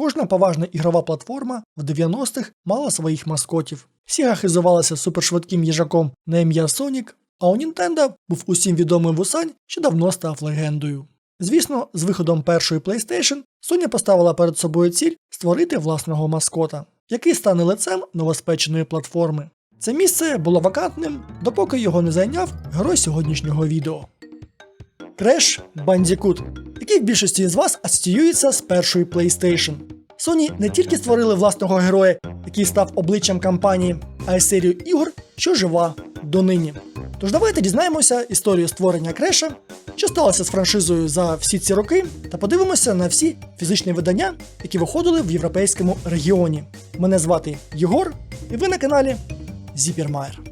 Кожна поважна ігрова платформа в 90-х мала своїх маскотів. Sega хизувалася супершвидким їжаком на ім'я Сонік, а у Nintendo був усім відомий вусань, що давно став легендою. Звісно, з виходом першої PlayStation Sony поставила перед собою ціль створити власного маскота, який стане лицем новоспеченої платформи. Це місце було вакантним, допоки його не зайняв герой сьогоднішнього відео. Crash Bandicoot, який в більшості з вас асоціюється з першої PlayStation. Sony не тільки створили власного героя, який став обличчям кампанії, а й серію ігор, що жива донині. Тож давайте дізнаємося історію створення Креша, що сталося з франшизою за всі ці роки, та подивимося на всі фізичні видання, які виходили в європейському регіоні. Мене звати Єгор, і ви на каналі Зіпермайер.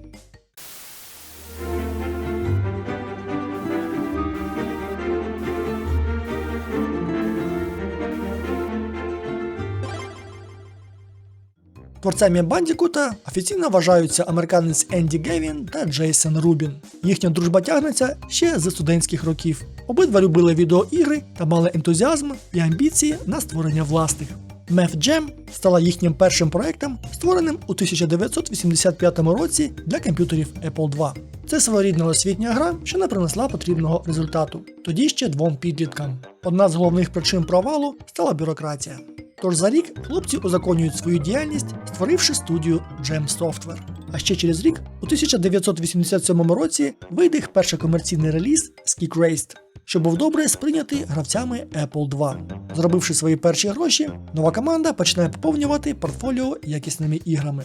Творцями Бандікута офіційно вважаються американець Енді Гевін та Джейсон Рубін. Їхня дружба тягнеться ще з студентських років. Обидва любили відеоігри та мали ентузіазм і амбіції на створення власних. Meth Jam стала їхнім першим проектом, створеним у 1985 році для комп'ютерів Apple II. Це своєрідна освітня гра, що не принесла потрібного результату. Тоді ще двом підліткам. Одна з головних причин провалу стала бюрократія. Тож за рік хлопці узаконюють свою діяльність, створивши студію Jam Software. А ще через рік, у 1987 році, вийде їх перший комерційний реліз Ski Raced, що був добре сприйнятий гравцями Apple II. Зробивши свої перші гроші, нова команда починає поповнювати портфоліо якісними іграми.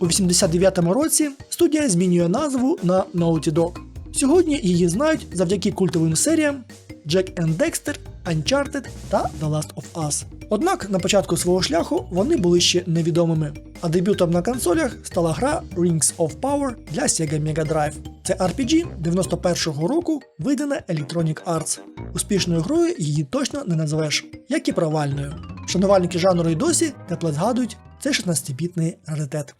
У 89-му році студія змінює назву на Naughty Dog. Сьогодні її знають завдяки культовим серіям Jack and Dexter, Uncharted та The Last of Us. Однак на початку свого шляху вони були ще невідомими, а дебютом на консолях стала гра Rings of Power для Sega Mega Drive. Це RPG 91-го року, видана Electronic Arts. Успішною грою її точно не назвеш, як і провальною. Шанувальники жанру й досі тепло згадують цей 16-бітний раритет.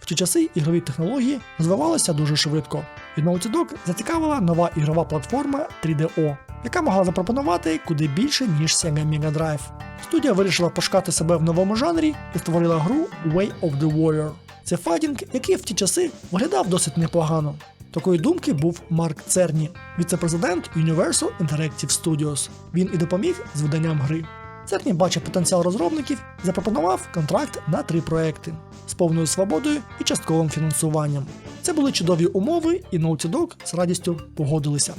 В ті часи ігрові технології розвивалися дуже швидко. Від Naughty Dog зацікавила нова ігрова платформа 3DO, яка могла запропонувати куди більше, ніж Sega Mega Drive. Студія вирішила пошукати себе в новому жанрі і створила гру Way of the Warrior. Це файтінг, який в ті часи виглядав досить непогано. Такої думки був Марк Церні, віце-президент Universal Interactive Studios. Він і допоміг з виданням гри. Церні бачив потенціал розробників і запропонував контракт на три проекти з повною свободою і частковим фінансуванням. Це були чудові умови, і Naughty Dog з радістю погодилися.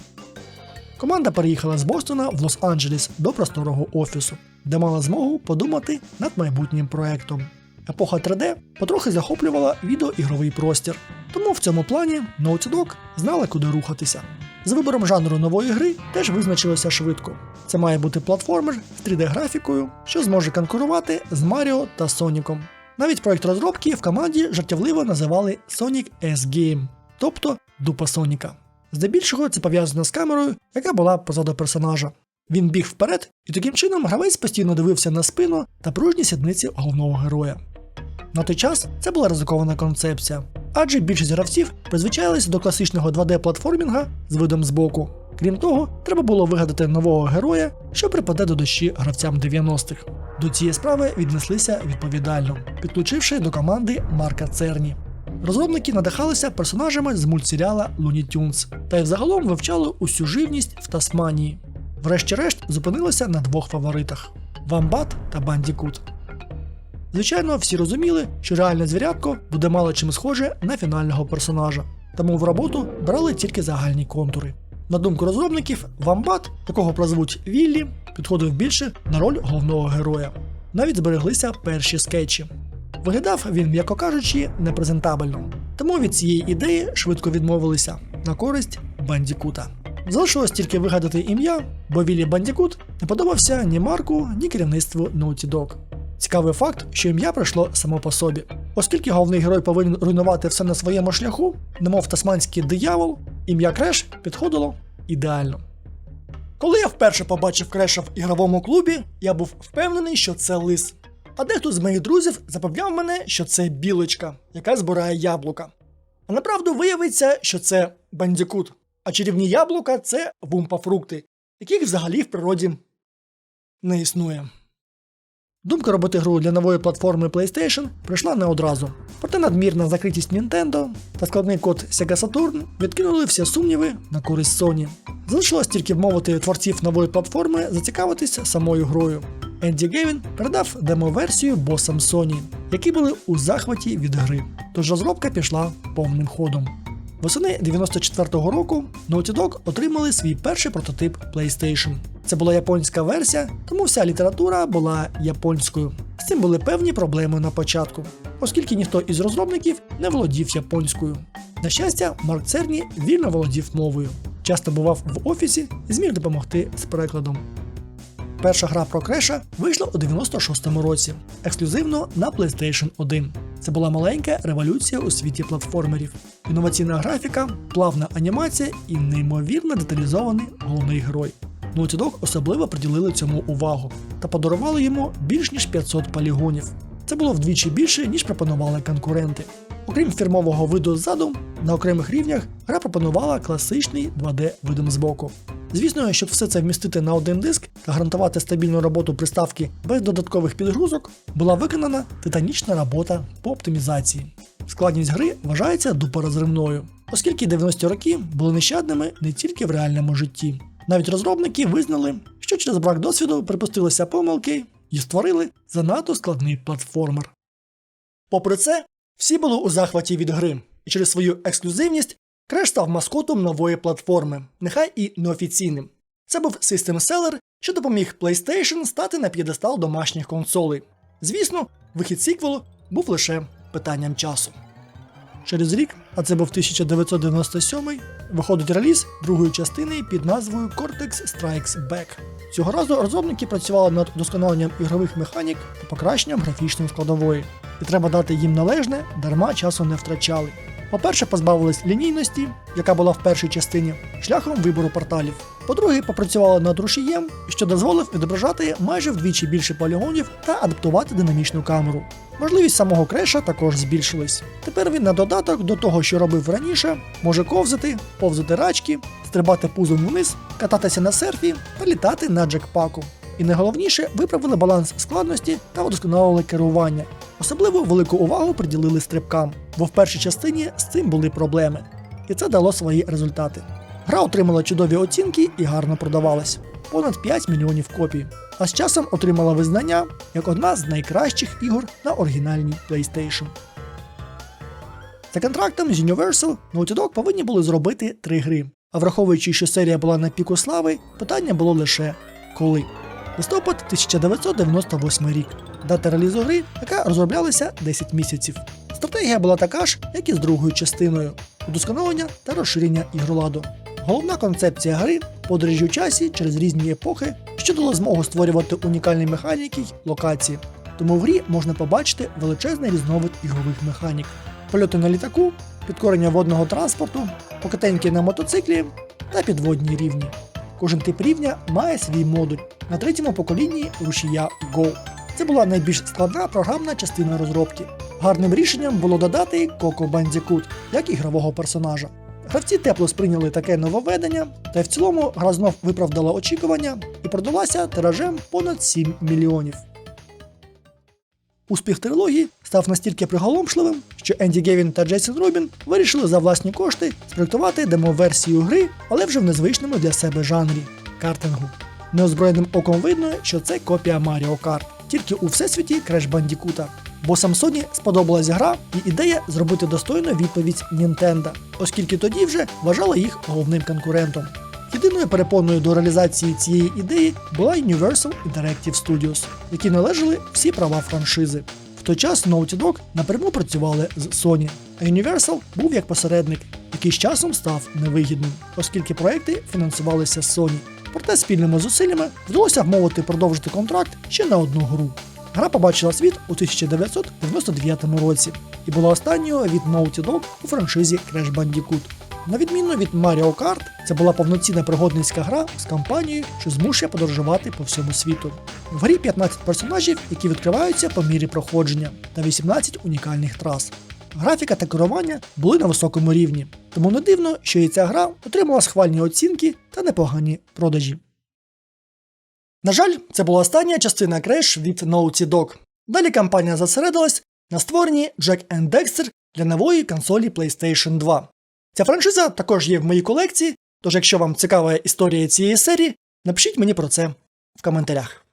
Команда переїхала з Бостона в Лос-Анджелес до просторого офісу, де мала змогу подумати над майбутнім проектом. Епоха 3D потрохи захоплювала відеоігровий простір, тому в цьому плані Naughty Dog знала, куди рухатися. З вибором жанру нової гри теж визначилося швидко. Це має бути платформер з 3D-графікою, що зможе конкурувати з Маріо та Соніком. Навіть проект розробки в команді жартівливо називали Sonic S-Game, тобто дупа Соніка. Здебільшого це пов'язано з камерою, яка була позаду персонажа. Він біг вперед, і таким чином гравець постійно дивився на спину та пружні сідниці головного героя. На той час це була ризикована концепція, адже більшість гравців призвичайлися до класичного 2D-платформінга з видом збоку. Крім того, треба було вигадати нового героя, що припаде до душі гравцям 90-х. До цієї справи віднеслися відповідально, підключивши до команди Марка Церні. Розробники надихалися персонажами з мультсеріала Looney Tunes та й взагалом вивчали усю живність в Тасманії. Врешті-решт зупинилися на двох фаворитах Вамбат та Бандікут. Звичайно, всі розуміли, що реальне звірятко буде мало чим схоже на фінального персонажа, тому в роботу брали тільки загальні контури. На думку розробників, Вамбат, якого прозвуть Віллі, підходив більше на роль головного героя. Навіть збереглися перші скетчі. Виглядав він, м'яко кажучи, непрезентабельно, тому від цієї ідеї швидко відмовилися на користь Бандікута. Залишилось тільки вигадати ім'я, бо Віллі Бандікут не подобався ні Марку, ні керівництву Naughty Dog. Цікавий факт, що ім'я прийшло само по собі. Оскільки головний герой повинен руйнувати все на своєму шляху, немов тасманський диявол, ім'я Креш підходило ідеально. Коли я вперше побачив Креша в ігровому клубі, я був впевнений, що це лис. А дехто з моїх друзів запевняв мене, що це білочка, яка збирає яблука. А направду виявиться, що це бандікут, а чарівні яблука це вумпафрукти, яких взагалі в природі не існує. Думка робити гру для нової платформи PlayStation прийшла не одразу. Проте надмірна закритість Nintendo та складний код Sega Saturn відкинули всі сумніви на користь Sony. Залишилось тільки вмовити творців нової платформи зацікавитися самою грою. Енді Гевін передав демо-версію босам Sony, які були у захваті від гри, тож розробка пішла повним ходом. Восени 94-го року Naughty Dog отримали свій перший прототип PlayStation. Це була японська версія, тому вся література була японською. З цим були певні проблеми на початку, оскільки ніхто із розробників не володів японською. На щастя, Марк Церні вільно володів мовою. Часто бував в офісі і зміг допомогти з перекладом. Перша гра про Креша вийшла у 96-му році, ексклюзивно на PlayStation 1. Це була маленька революція у світі платформерів. Інноваційна графіка, плавна анімація і неймовірно деталізований головний герой. Naughty Dog особливо приділили цьому увагу та подарували йому більш ніж 500 полігонів. Це було вдвічі більше, ніж пропонували конкуренти. Окрім фірмового виду ззаду, на окремих рівнях гра пропонувала класичний 2D видом збоку. Звісно, щоб все це вмістити на один диск та гарантувати стабільну роботу приставки без додаткових підгрузок, була виконана титанічна робота по оптимізації. Складність гри вважається дупорозривною, оскільки 90-ті роки були нещадними не тільки в реальному житті. Навіть розробники визнали, що через брак досвіду припустилися помилки і створили занадто складний платформер. Попри це, всі були у захваті від гри, і через свою ексклюзивність Креш став маскотом нової платформи, нехай і неофіційним. Це був систем-селер, що допоміг PlayStation стати на п'єдестал домашніх консолей. Звісно, вихід сіквелу був лише питанням часу. Через рік, а це був 1997, виходить реліз другої частини під назвою Cortex Strikes Back. Цього разу розробники працювали над удосконаленням ігрових механік та покращенням графічної складової. І треба дати їм належне, дарма часу не втрачали. По-перше, позбавились лінійності, яка була в першій частині, шляхом вибору порталів. По-друге, попрацювали над рушієм, що дозволив відображати майже вдвічі більше полігонів та адаптувати динамічну камеру. Можливість самого креша також збільшилась. Тепер він на додаток до того, що робив раніше, може ковзати, повзати рачки, стрибати пузом вниз, кататися на серфі та літати на джекпаку. І найголовніше виправили баланс складності та удосконалили керування. Особливо велику увагу приділили стрибкам, бо в першій частині з цим були проблеми. І це дало свої результати. Гра отримала чудові оцінки і гарно продавалась понад 5 мільйонів копій, а з часом отримала визнання як одна з найкращих ігор на оригінальній PlayStation. За контрактом з Universal Naughty Dog повинні були зробити три гри. А враховуючи, що серія була на піку слави, питання було лише коли. Листопад 1998 рік. Дата релізу гри, яка розроблялася 10 місяців. Стратегія була така ж, як і з другою частиною удосконалення та розширення ігроладу. Головна концепція гри подорожі у часі через різні епохи, що дало змогу створювати унікальні механіки й локації. Тому в грі можна побачити величезний різновид ігрових механік: польоти на літаку, підкорення водного транспорту, покатеньки на мотоциклі та підводні рівні. Кожен тип рівня має свій модуль на третьому поколінні рушія Go. Це була найбільш складна програмна частина розробки. Гарним рішенням було додати Coco Bandicoot як ігрового персонажа. Гравці тепло сприйняли таке нововведення, та й в цілому гра знов виправдала очікування і продалася тиражем понад 7 мільйонів. Успіх трилогії став настільки приголомшливим, що Енді Гевін та Джейсон Рубін вирішили за власні кошти спроектувати демо-версію гри, але вже в незвичному для себе жанрі картингу. Неозброєним оком видно, що це копія Mario Kart, тільки у всесвіті Crash Bandicoot. Бо сам Sony сподобалась гра і ідея зробити достойну відповідь Nintendo, оскільки тоді вже вважала їх головним конкурентом. Єдиною перепоною до реалізації цієї ідеї була Universal Interactive Studios, які належали всі права франшизи. В той час Naughty Dog напряму працювали з Sony, а Universal був як посередник, який з часом став невигідним, оскільки проекти фінансувалися з Sony. Проте спільними зусиллями вдалося вмовити продовжити контракт ще на одну гру. Гра побачила світ у 1999 році і була останньою від Naughty Dog у франшизі Crash Bandicoot. На відміну від Mario Kart, це була повноцінна пригодницька гра з кампанією, що змушує подорожувати по всьому світу. В грі 15 персонажів, які відкриваються по мірі проходження, та 18 унікальних трас. Графіка та керування були на високому рівні, тому не дивно, що і ця гра отримала схвальні оцінки та непогані продажі. На жаль, це була остання частина Crash від Naughty Dog. Далі компанія зосередилась на створенні Jack and Dexter для нової консолі PlayStation 2. Ця франшиза також є в моїй колекції, тож якщо вам цікава історія цієї серії, напишіть мені про це в коментарях.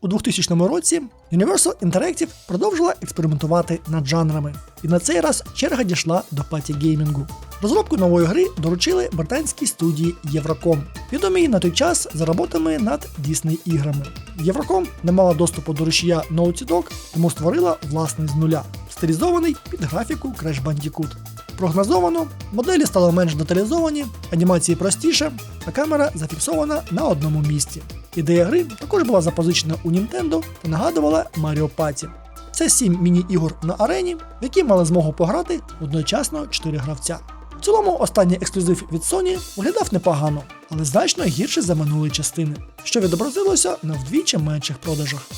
У 2000 році Universal Interactive продовжила експериментувати над жанрами, і на цей раз черга дійшла до паті-геймінгу. Розробку нової гри доручили британській студії Євроком, відомій на той час за роботами над Disney іграми. Євроком не мала доступу до рушія Naughty Dog, тому створила власний з нуля, стилізований під графіку Crash Bandicoot. Прогнозовано, моделі стали менш деталізовані, анімації простіше, а камера зафіксована на одному місці. Ідея гри також була запозичена у Nintendo та нагадувала Mario Party. Це сім міні-ігор на арені, в які мали змогу пограти одночасно 4 гравця. В цілому, останній ексклюзив від Sony виглядав непогано, але значно гірше за минулі частини, що відобразилося на вдвічі менших продажах.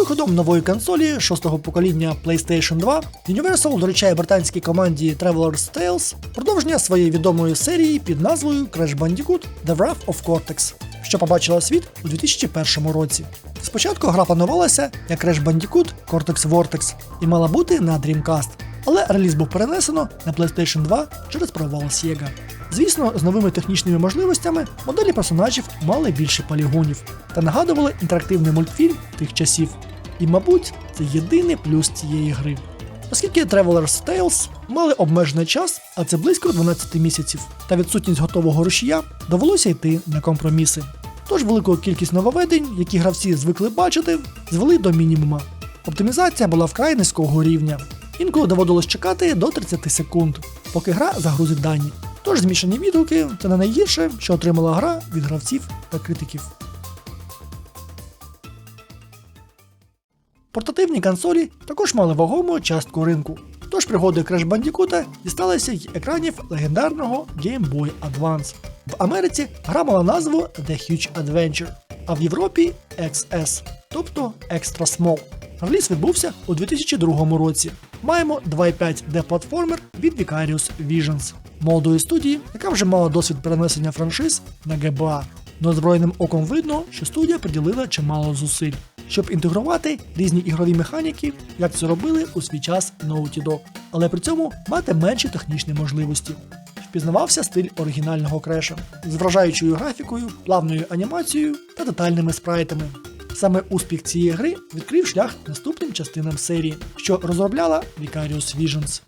Виходом нової консолі шостого покоління PlayStation 2 Universal доручає британській команді Traveler's Tales продовження своєї відомої серії під назвою Crash Bandicoot The Wrath of Cortex, що побачила світ у 2001 році. Спочатку гра планувалася як Crash Bandicoot Cortex Vortex і мала бути на Dreamcast, але реліз був перенесено на PlayStation 2 через провал Sega. Звісно, з новими технічними можливостями моделі персонажів мали більше полігонів та нагадували інтерактивний мультфільм тих часів. І, мабуть, це єдиний плюс цієї гри. Оскільки Traveler's Tales мали обмежений час, а це близько 12 місяців, та відсутність готового рушія, довелося йти на компроміси. Тож велику кількість нововведень, які гравці звикли бачити, звели до мінімума. Оптимізація була вкрай низького рівня. Інколи доводилось чекати до 30 секунд, поки гра загрузить дані. Тож змішані відгуки це не найгірше, що отримала гра від гравців та критиків. Портативні консолі також мали вагому частку ринку. Тож пригоди Crash Bandicoot дісталися й екранів легендарного Game Boy Advance. В Америці гра мала назву The Huge Adventure, а в Європі XS, тобто Extra Small. Реліз відбувся у 2002 році. Маємо 2.5D платформер від Vicarious Visions, молодої студії, яка вже мала досвід перенесення франшиз на GBA. Неозброєним оком видно, що студія приділила чимало зусиль, щоб інтегрувати різні ігрові механіки, як це робили у свій час Naughty Dog, але при цьому мати менші технічні можливості. Впізнавався стиль оригінального креша з вражаючою графікою, плавною анімацією та детальними спрайтами. Саме успіх цієї гри відкрив шлях наступним частинам серії, що розробляла Vicarious Visions.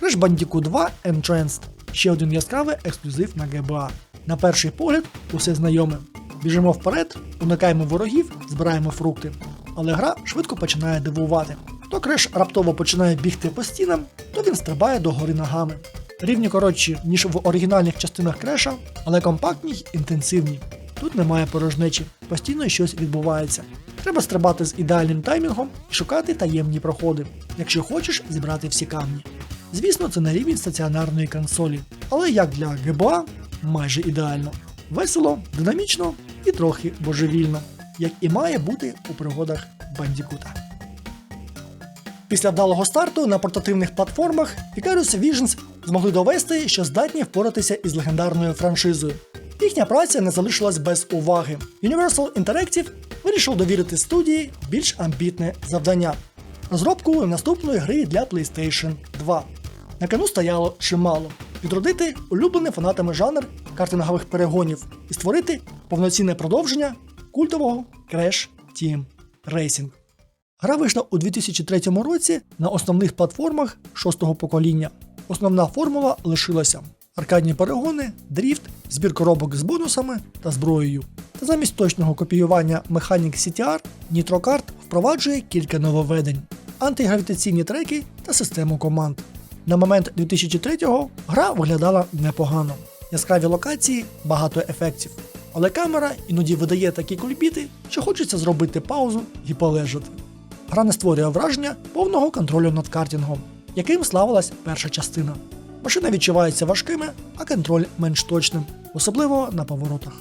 Crash Bandicoot 2 Entranced ще один яскравий ексклюзив на GBA. На перший погляд усе знайоме. Біжимо вперед, уникаємо ворогів, збираємо фрукти. Але гра швидко починає дивувати. То креш раптово починає бігти по стінам, то він стрибає до гори ногами. Рівні коротші, ніж в оригінальних частинах креша, але компактні й інтенсивні. Тут немає порожнечі, постійно щось відбувається. Треба стрибати з ідеальним таймінгом і шукати таємні проходи, якщо хочеш зібрати всі камні. Звісно, це на рівень стаціонарної консолі, але як для GBA майже ідеально. Весело, динамічно і трохи божевільно, як і має бути у пригодах Бандікута. Після вдалого старту на портативних платформах Vicarious Visions змогли довести, що здатні впоратися із легендарною франшизою. Їхня праця не залишилась без уваги. Universal Interactive вирішив довірити студії більш амбітне завдання розробку наступної гри для PlayStation 2. На кону стояло чимало відродити улюблений фанатами жанр картингових перегонів і створити повноцінне продовження культового Crash Team Racing. Гра вийшла у 2003 році на основних платформах шостого покоління. Основна формула лишилася: аркадні перегони, дріфт, збір коробок з бонусами та зброєю. Та замість точного копіювання механік CTR, NitroKart впроваджує кілька нововведень, антигравітаційні треки та систему команд. На момент 2003-го гра виглядала непогано. Яскраві локації, багато ефектів. Але камера іноді видає такі кульбіти, що хочеться зробити паузу і полежати. Гра не створює враження повного контролю над картингом, яким славилась перша частина. Машина відчувається важкими, а контроль менш точним, особливо на поворотах.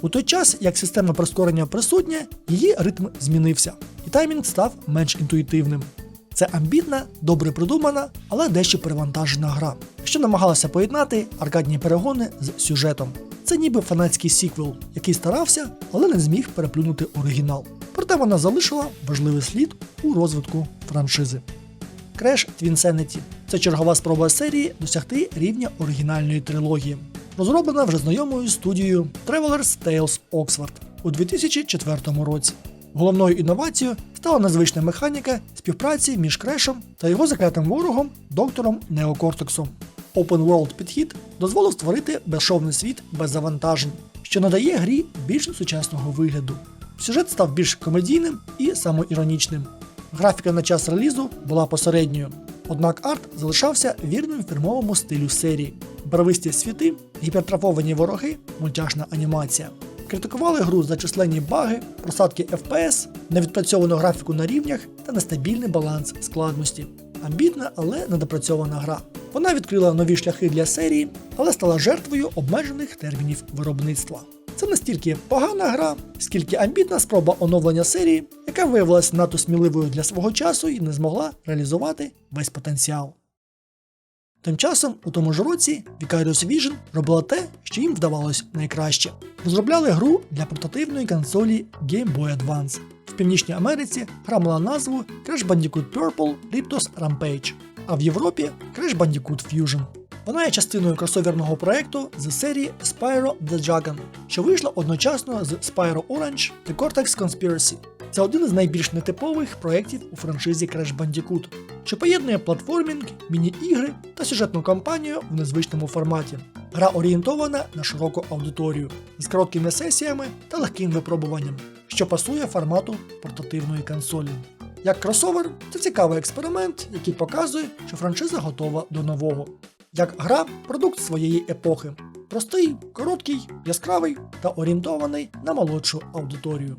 У той час, як система прискорення присутня, її ритм змінився, і таймінг став менш інтуїтивним. Це амбітна, добре придумана, але дещо перевантажена гра, що намагалася поєднати аркадні перегони з сюжетом. це ніби фанатський сіквел, який старався, але не зміг переплюнути оригінал. Проте вона залишила важливий слід у розвитку франшизи. Crash Twin Sanity – це чергова спроба серії досягти рівня оригінальної трилогії, розроблена вже знайомою студією Traveler's Tales Oxford у 2004 році. Головною інновацією стала незвична механіка співпраці між Крешем та його заклятим ворогом доктором Неокортексом. Open World підхід дозволив створити безшовний світ без завантажень, що надає грі більш сучасного вигляду. Сюжет став більш комедійним і самоіронічним. Графіка на час релізу була посередньою, однак арт залишався вірним фірмовому стилю серії. Барвисті світи, гіпертрафовані вороги, мультяшна анімація. Критикували гру за численні баги, просадки FPS, невідпрацьовану графіку на рівнях та нестабільний баланс складності. Амбітна, але недопрацьована гра. Вона відкрила нові шляхи для серії, але стала жертвою обмежених термінів виробництва. Це не стільки погана гра, скільки амбітна спроба оновлення серії, яка виявилася надто сміливою для свого часу і не змогла реалізувати весь потенціал. Тим часом, у тому ж році, Vicarious Vision робила те, що їм вдавалось найкраще. Розробляли гру для портативної консолі Game Boy Advance. В Північній Америці гра мала назву Crash Bandicoot Purple Riptos Rampage, а в Європі Crash Bandicoot Fusion. Вона є частиною кросоверного проекту з серії Spyro the Dragon, що вийшла одночасно з Spyro Orange The Cortex Conspiracy. Це один із найбільш нетипових проєктів у франшизі Crash Bandicoot, що поєднує платформінг, міні-ігри та сюжетну кампанію в незвичному форматі. Гра орієнтована на широку аудиторію з короткими сесіями та легким випробуванням, що пасує формату портативної консолі. Як кросовер, це цікавий експеримент, який показує, що франшиза готова до нового. Як гра продукт своєї епохи. Простий, короткий, яскравий та орієнтований на молодшу аудиторію.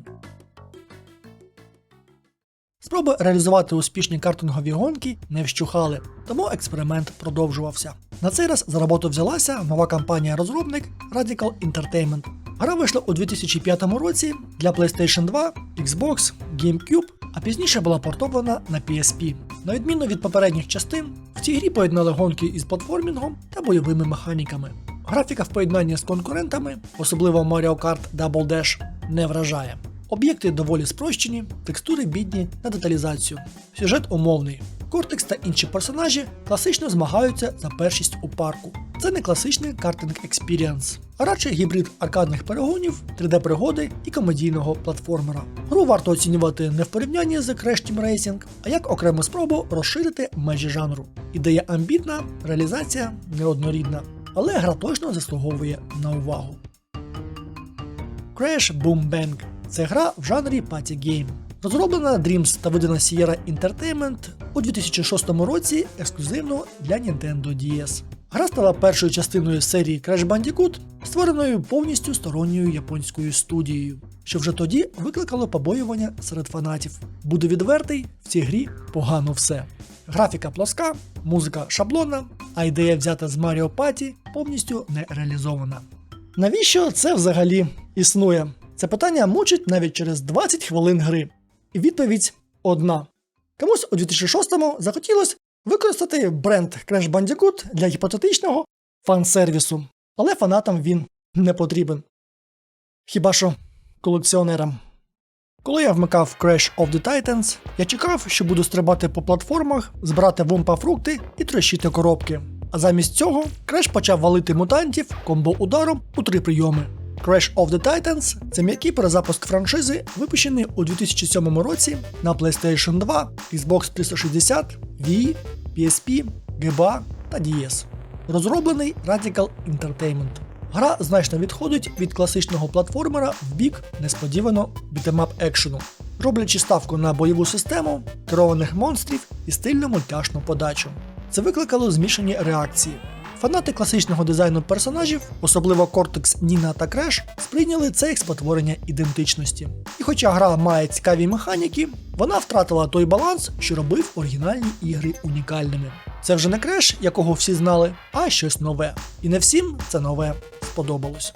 Спроби реалізувати успішні картингові гонки не вщухали, тому експеримент продовжувався. На цей раз за роботу взялася нова компанія-розробник Radical Entertainment. Гра вийшла у 2005 році для PlayStation 2, Xbox, GameCube, а пізніше була портована на PSP. На відміну від попередніх частин, в цій грі поєднали гонки із платформінгом та бойовими механіками. Графіка в поєднанні з конкурентами, особливо Mario Kart Double Dash, не вражає. Об'єкти доволі спрощені, текстури бідні на деталізацію. Сюжет умовний. Кортекс та інші персонажі класично змагаються за першість у парку. Це не класичний картинг експіріанс, а радше гібрид аркадних перегонів, 3D-пригоди і комедійного платформера. Гру варто оцінювати не в порівнянні з Crash Team Racing, а як окрему спробу розширити межі жанру. Ідея амбітна, реалізація неоднорідна, але гра точно заслуговує на увагу. Crash Boom Bang це гра в жанрі Party Game. Розроблена Dreams та видана Sierra Entertainment у 2006 році ексклюзивно для Nintendo DS. Гра стала першою частиною серії Crash Bandicoot, створеною повністю сторонньою японською студією, що вже тоді викликало побоювання серед фанатів. Буду відвертий, в цій грі погано все. Графіка плоска, музика шаблонна, а ідея взята з Mario Party повністю не реалізована. Навіщо це взагалі існує? Це питання мучить навіть через 20 хвилин гри. І відповідь одна. Комусь у 2006-му захотілося використати бренд Crash Bandicoot для гіпотетичного фан-сервісу, але фанатам він не потрібен. Хіба що колекціонерам. Коли я вмикав Crash of the Titans, я чекав, що буду стрибати по платформах, збирати вумпа фрукти і трощити коробки. А замість цього Crash почав валити мутантів комбо-ударом у три прийоми. Crash of the Titans це м'який перезапуск франшизи, випущений у 2007 році на PlayStation 2, Xbox 360, Wii, PSP, GBA та DS. Розроблений Radical Entertainment. Гра значно відходить від класичного платформера в бік несподівано бітемап екшену, роблячи ставку на бойову систему, керованих монстрів і стильну мультяшну подачу. Це викликало змішані реакції. Фанати класичного дизайну персонажів, особливо Кортекс, Ніна та Креш, сприйняли це як спотворення ідентичності. І хоча гра має цікаві механіки, вона втратила той баланс, що робив оригінальні ігри унікальними. Це вже не креш, якого всі знали, а щось нове. І не всім це нове сподобалось.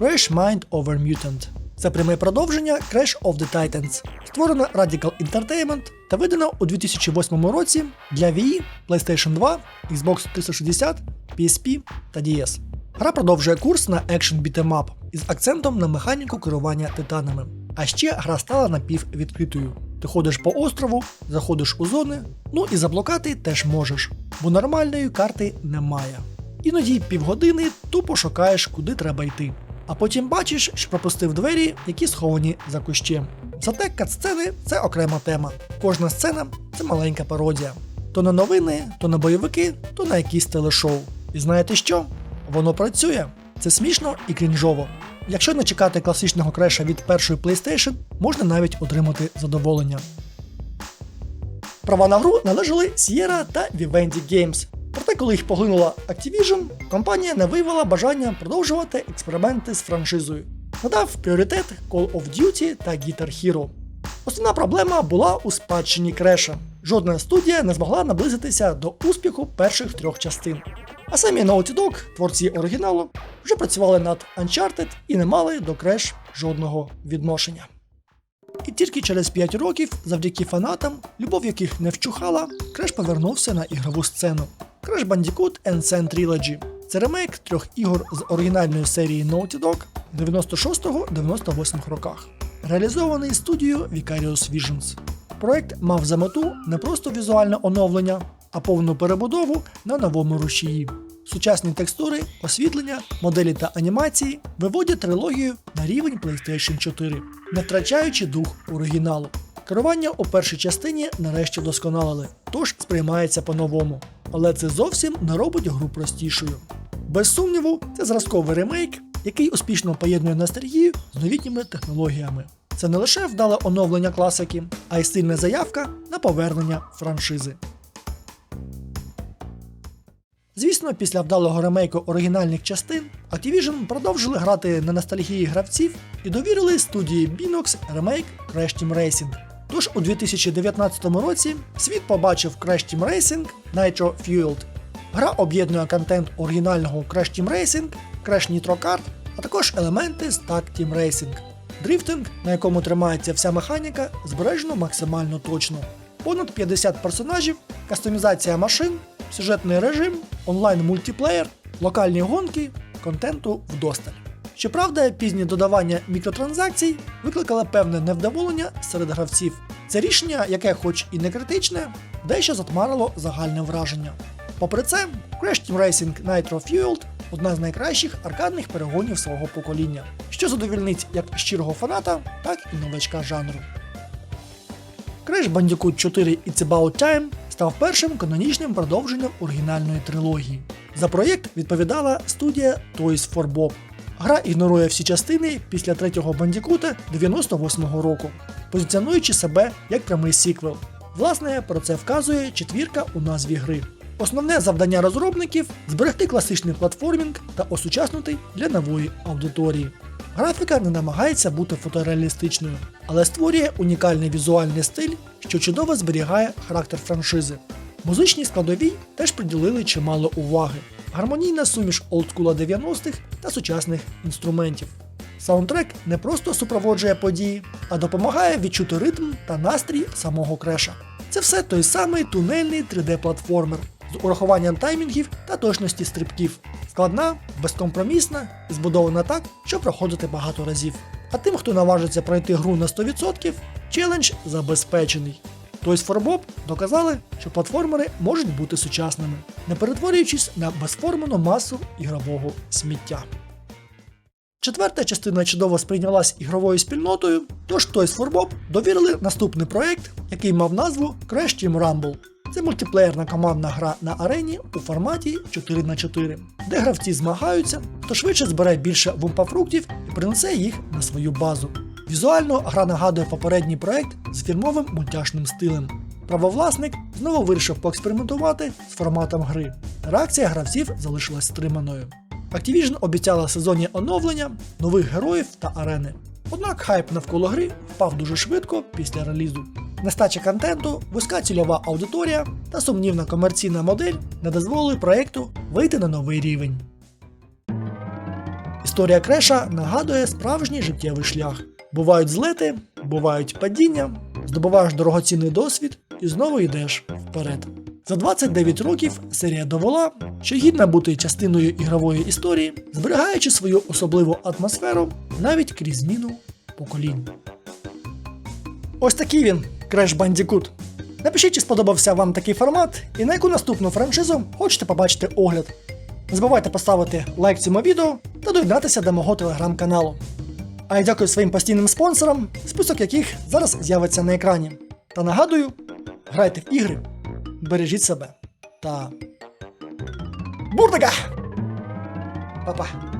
Crash Mind Over Mutant це пряме продовження Crash of the Titans, створено Radical Entertainment та видано у 2008 році для Wii, PlayStation 2, Xbox 360, PSP та DS. Гра продовжує курс на екшен бітемап із акцентом на механіку керування титанами. А ще гра стала напіввідкритою. Ти ходиш по острову, заходиш у зони, ну і заблокати теж можеш, бо нормальної карти немає. Іноді півгодини тупо шукаєш, куди треба йти. А потім бачиш, що пропустив двері, які сховані за кущем. Зате катсцени це окрема тема. Кожна сцена це маленька пародія. То на новини, то на бойовики, то на якісь телешоу. І знаєте що? Воно працює. Це смішно і крінжово. Якщо не чекати класичного креша від першої PlayStation, можна навіть отримати задоволення. Права на гру належали Sierra та Vivendi Games. Проте, коли їх поглинула Activision, компанія не виявила бажання продовжувати експерименти з франшизою. Надав пріоритет Call of Duty та Guitar Hero. Основна проблема була у спадщині Креша. Жодна студія не змогла наблизитися до успіху перших трьох частин. А самі Naughty Dog, творці оригіналу, вже працювали над Uncharted і не мали до Crash жодного відношення. І тільки через 5 років, завдяки фанатам, любов яких не вчухала, Креш повернувся на ігрову сцену. Crash Bandicoot Insane Trilogy це ремейк трьох ігор з оригінальної серії Naughty Dog 96-98 роках, реалізований студією Vicarious Visions. Проект мав за мету не просто візуальне оновлення, а повну перебудову на новому рушії. Сучасні текстури, освітлення, моделі та анімації виводять трилогію на рівень PlayStation 4, не втрачаючи дух оригіналу. Керування у першій частині нарешті досконалили, тож сприймається по-новому. Але це зовсім не робить гру простішою. Без сумніву, це зразковий ремейк, який успішно поєднує ностальгію з новітніми технологіями. Це не лише вдале оновлення класики, а й сильна заявка на повернення франшизи. Звісно, після вдалого ремейку оригінальних частин Activision продовжили грати на ностальгії гравців і довірили студії Binox ремейк Crash Team Racing. Тож у 2019 році світ побачив Crash Team Racing Nitro Fueled. Гра об'єднує контент оригінального Crash Team Racing, Crash Nitro Kart, а також елементи з Tag Team Racing. Дрифтинг, на якому тримається вся механіка, збережено максимально точно. Понад 50 персонажів, кастомізація машин, сюжетний режим, онлайн мультиплеєр, локальні гонки, контенту вдосталь. Щоправда, пізні додавання мікротранзакцій викликало певне невдоволення серед гравців. Це рішення, яке, хоч і не критичне, дещо затмарило загальне враження. Попри це, Crash Team Racing Nitro Fueled одна з найкращих аркадних перегонів свого покоління, що задовільнить як щирого фаната, так і новачка жанру. Crash Bandicoot 4 It's About Time став першим канонічним продовженням оригінальної трилогії. За проєкт відповідала студія Toys for Bob. Гра ігнорує всі частини після третього бандікута 98-го року, позиціонуючи себе як прямий сіквел. Власне, про це вказує четвірка у назві гри. Основне завдання розробників зберегти класичний платформінг та осучаснити для нової аудиторії. Графіка не намагається бути фотореалістичною, але створює унікальний візуальний стиль, що чудово зберігає характер франшизи. Музичній складовій теж приділили чимало уваги. Гармонійна суміш олдскула 90-х та сучасних інструментів. Саундтрек не просто супроводжує події, а допомагає відчути ритм та настрій самого креша. Це все той самий тунельний 3D-платформер з урахуванням таймінгів та точності стрибків. Складна, безкомпромісна і збудована так, щоб проходити багато разів. А тим, хто наважиться пройти гру на 100%, челендж забезпечений. Toys for Bob доказали, що платформери можуть бути сучасними, не перетворюючись на безформену масу ігрового сміття. Четверта частина чудово сприйнялась ігровою спільнотою, тож Toys for Bob довірили наступний проект, який мав назву Crash Team Rumble. Це мультиплеєрна командна гра на арені у форматі 4 на 4 де гравці змагаються, хто швидше збере більше вумпафруктів і принесе їх на свою базу. Візуально гра нагадує попередній проект з фірмовим мультяшним стилем. Правовласник знову вирішив поекспериментувати з форматом гри. Реакція гравців залишилась стриманою. Activision обіцяла сезонні оновлення, нових героїв та арени. Однак хайп навколо гри впав дуже швидко після релізу. Нестача контенту, вузька цільова аудиторія та сумнівна комерційна модель не дозволили проєкту вийти на новий рівень. Історія Креша нагадує справжній життєвий шлях. Бувають злети, бувають падіння, здобуваєш дорогоцінний досвід і знову йдеш вперед. За 29 років серія довела, що гідна бути частиною ігрової історії, зберігаючи свою особливу атмосферу навіть крізь зміну поколінь. Ось такий він, Crash Bandicoot. Напишіть, чи сподобався вам такий формат і на яку наступну франшизу хочете побачити огляд. Не забувайте поставити лайк цьому відео та доєднатися до мого телеграм-каналу. А я дякую своїм постійним спонсорам, список яких зараз з'явиться на екрані. Та нагадую, грайте в ігри, бережіть себе та. Бурдага! Па-па!